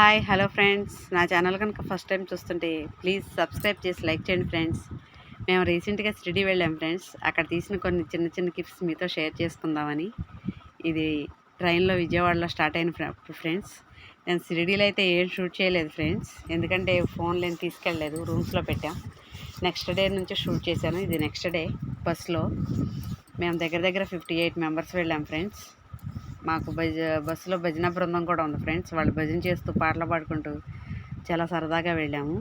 Hi hello friends. నా channel కనుక first time చూస్తుంటే ప్లీజ్ సబ్స్క్రైబ్ చేసి లైక్ చేయండి ఫ్రెండ్స్. మేము రీసెంట్గా షిరిడి వెళ్ళాం ఫ్రెండ్స్. అక్కడ తీసిన కొన్ని చిన్న చిన్న గిఫ్ట్స్ మీతో షేర్ చేసుకుందామని. ఇది ట్రైన్లో విజయవాడలో స్టార్ట్ అయిన ఫ్రెండ్స్. నేను షిరిడీలో అయితే ఏం షూట్ చేయలేదు ఫ్రెండ్స్. ఎందుకంటే ఫోన్లో ఏం తీసుకెళ్ళలేదు. రూమ్స్లో పెట్టాం. నెక్స్ట్ డే నుంచి షూట్ చేశాను. ఇది నెక్స్ట్ డే బస్లో. మేము దగ్గర దగ్గర ఫిఫ్టీ ఎయిట్ మెంబర్స్ వెళ్ళాం ఫ్రెండ్స్. మాకు భజ బస్సులో భజన బృందం కూడా ఉంది ఫ్రెండ్స్. వాళ్ళు భజన చేస్తూ పాటలు పాడుకుంటూ చాలా సరదాగా వెళ్ళాము.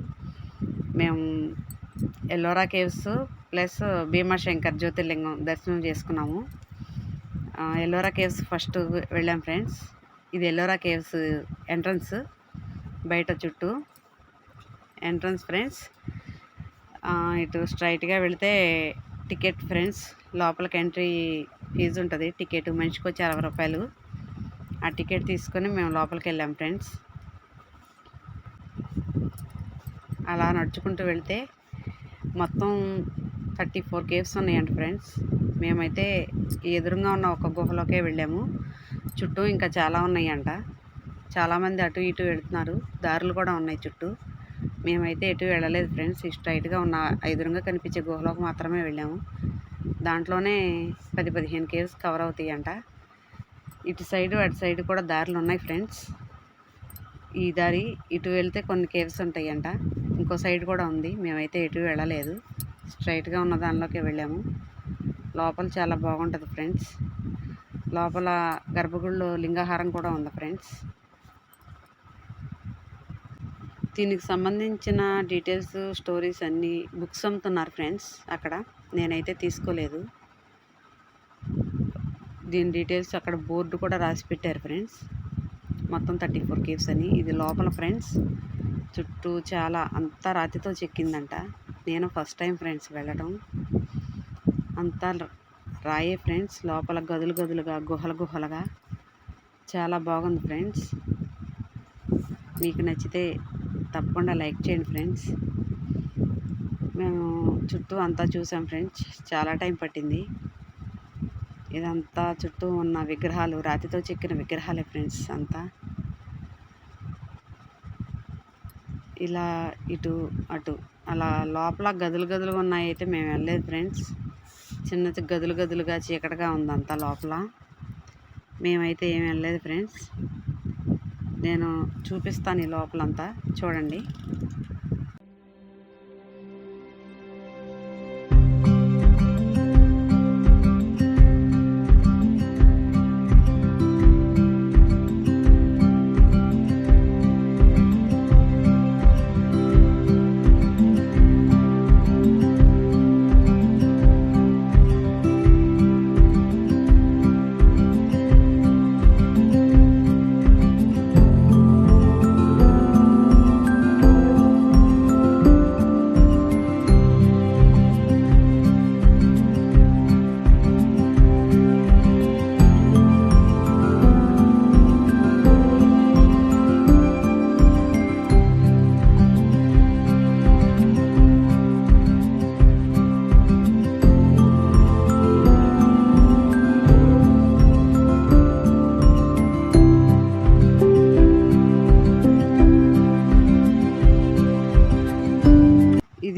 మేము ఎల్లోరా కేవ్స్ ప్లస్ భీమాశంకర్ జ్యోతిర్లింగం దర్శనం చేసుకున్నాము. ఎల్లోరా కేవ్స్ ఫస్ట్ వెళ్ళాం ఫ్రెండ్స్. ఇది ఎల్లోరా కేవ్స్ ఎంట్రన్స్ బయట చుట్టూ ఎంట్రన్స్ ఫ్రెండ్స్. ఇటు స్ట్రైట్గా వెళితే టికెట్ ఫ్రెండ్స్. లోపలికి ఎంట్రీ ఫీజు ఉంటుంది. టికెట్ మనిషికి వచ్చి అరవై రూపాయలు. ఆ టికెట్ తీసుకొని మేము లోపలికి వెళ్ళాం ఫ్రెండ్స్. అలా నడుచుకుంటూ వెళ్తే మొత్తం థర్టీ ఫోర్ కేవ్స్ ఉన్నాయంట ఫ్రెండ్స్. మేమైతే ఎదురుగా ఉన్న ఒక గుహలోకే వెళ్ళాము. చుట్టూ ఇంకా చాలా ఉన్నాయంట. చాలామంది అటు ఇటు వెళుతున్నారు. దారులు కూడా ఉన్నాయి చుట్టూ. మేమైతే ఎటు వెళ్ళలేదు ఫ్రెండ్స్. ఈ స్ట్రైట్గా ఉన్న ఎదురుగా కనిపించే గుహలోకి మాత్రమే వెళ్ళాము. దాంట్లోనే పది పదిహేను కేవ్స్ కవర్ అవుతాయి అంట ఇటు సైడ్ అటు సైడ్ కూడా దారులు ఉన్నాయి ఫ్రెండ్స్. ఈ దారి ఇటు వెళ్తే కొన్ని కేవ్స్ ఉంటాయంట. ఇంకో సైడ్ కూడా ఉంది. మేమైతే ఎటు వెళ్ళలేదు. స్ట్రైట్గా ఉన్న దానిలోకి వెళ్ళాము. లోపల చాలా బాగుంటుంది ఫ్రెండ్స్. లోపల గర్భగుడిలో లింగాహారం కూడా ఉంది ఫ్రెండ్స్. దీనికి సంబంధించిన డీటెయిల్స్ స్టోరీస్ అన్నీ బుక్స్ అమ్ముతున్నారు ఫ్రెండ్స్ అక్కడ. నేనైతే తీసుకోలేదు. దీని డీటెయిల్స్ అక్కడ బోర్డు కూడా రాసి పెట్టారు ఫ్రెండ్స్. మొత్తం థర్టీ ఫోర్ కేవ్స్ అని. ఇది లోపల ఫ్రెండ్స్. చుట్టూ చాలా అంతా రాతితో చెక్కిందంట. నేను ఫస్ట్ టైం ఫ్రెండ్స్ వెళ్ళడం అంతా రాయే ఫ్రెండ్స్. లోపల గదులు గదులుగా గుహల గుహలుగా. చాలా బాగుంది ఫ్రెండ్స్. మీకు నచ్చితే తప్పకుండా లైక్ చేయండి ఫ్రెండ్స్. మేము చుట్టూ అంతా చూసాం ఫ్రెండ్స్. చాలా టైం పట్టింది. ఇదంతా చుట్టూ ఉన్న విగ్రహాలు రాతితో చెక్కిన విగ్రహాలే ఫ్రెండ్స్ అంతా. ఇలా ఇటు అటు అలా లోపల గదులు గదులు ఉన్నాయి అయితే మేము వెళ్ళలేదు ఫ్రెండ్స్. చిన్న చి- గదులు గదులుగా చీకటిగా ఉంది అంతా లోపల. మేమైతే ఏం వెళ్ళలేదు ఫ్రెండ్స్. నేను చూపిస్తాను ఈ లోపలంతా. చూడండి.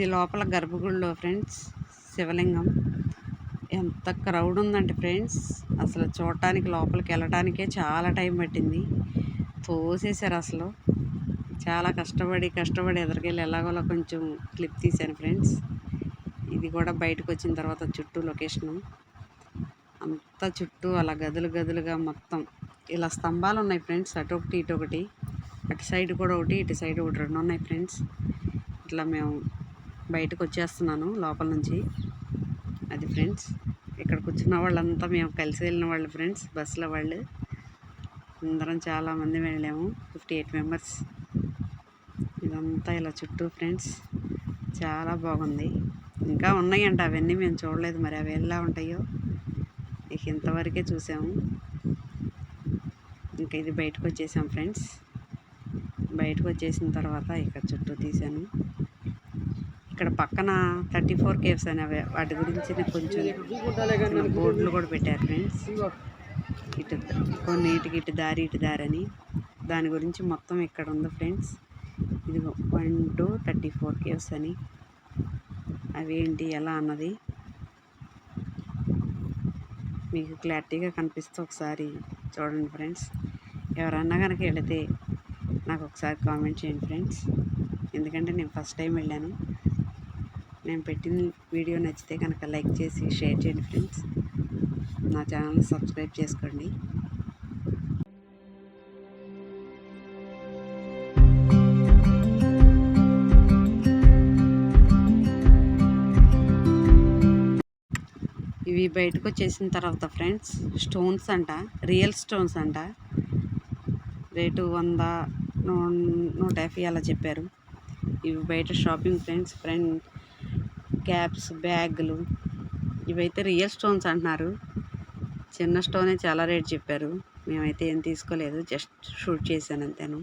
ఇది లోపల గర్భగుడిలో ఫ్రెండ్స్. శివలింగం. ఎంత క్రౌడ్ ఉందంటే ఫ్రెండ్స్. అసలు చూడటానికి లోపలికి వెళ్ళటానికే చాలా టైం పట్టింది. తోసేశారు అసలు. చాలా కష్టపడి కష్టపడి ఎదురుకెళ్ళి ఎలాగోలా కొంచెం క్లిప్ తీశాను ఫ్రెండ్స్. ఇది కూడా బయటకు వచ్చిన తర్వాత చుట్టూ లొకేషను. అంతా చుట్టూ అలా గదులు గదులుగా మొత్తం. ఇలా స్తంభాలు ఉన్నాయి ఫ్రెండ్స్. అటు ఒకటి ఇటు ఒకటి. అటు సైడ్ కూడా ఒకటి ఇటు సైడ్ ఒకటి రెండు ఉన్నాయి ఫ్రెండ్స్. ఇట్లా మేము బయటకు వచ్చేస్తున్నాను లోపల నుంచి. అది ఫ్రెండ్స్ ఇక్కడ కూర్చున్న వాళ్ళంతా మేము కలిసి వెళ్ళిన వాళ్ళు ఫ్రెండ్స్ బస్సులో వాళ్ళు. అందరం చాలామంది వెళ్ళాము ఫిఫ్టీ ఎయిట్ మెంబర్స్. ఇదంతా ఇలా చుట్టూ ఫ్రెండ్స్ చాలా బాగుంది. ఇంకా ఉన్నాయంట అవన్నీ మేము చూడలేదు మరి అవి ఎలా ఉంటాయో ఇక ఇంతవరకే చూసాము. ఇంకా ఇది బయటకు వచ్చేసాం ఫ్రెండ్స్. బయటకు వచ్చేసిన తర్వాత ఇక్కడ చుట్టూ తీసాను ఇక్కడ పక్కన థర్టీ ఫోర్ కేవ్స్ అనే వాటి గురించి కొంచెం బోర్డులు కూడా పెట్టారు ఫ్రెండ్స్. ఇటు కొన్ని ఇటుకి ఇటు దారి ఇటు దారి అని. దాని గురించి మొత్తం ఇక్కడ ఉంది ఫ్రెండ్స్. ఇదిగో one two thirty four caves అని. అవి ఏంటి ఎలా అన్నది మీకు క్లారిటీగా కనిపిస్తే ఒకసారి చూడండి ఫ్రెండ్స్. ఎవరన్నా కనుక వెళితే నాకు ఒకసారి కామెంట్ చేయండి ఫ్రెండ్స్. ఎందుకంటే నేను ఫస్ట్ టైం వెళ్ళాను. నేను పెట్టిన వీడియో నచ్చితే కనుక లైక్ చేసి షేర్ చేయండి ఫ్రెండ్స్. నా ఛానల్ని సబ్స్క్రైబ్ చేసుకోండి. ఇవి బయటకు వచ్చేసిన తర్వాత ఫ్రెండ్స్ స్టోన్స్ అంట రియల్ స్టోన్స్ అంట. రేటు వంద నూ- నూట యాభై అలా చెప్పారు. ఇవి బయట షాపింగ్ ఫ్రెండ్స్ ఫ్రెండ్ క్యాప్స్ బ్యాగులు ఇవైతే రియల్ స్టోన్స్ అంటున్నారు. చిన్న స్టోనే చాలా రేట్ చెప్పారు. మేమైతే ఏం తీసుకోలేదు. జస్ట్ షూట్ చేశాను అంతేను.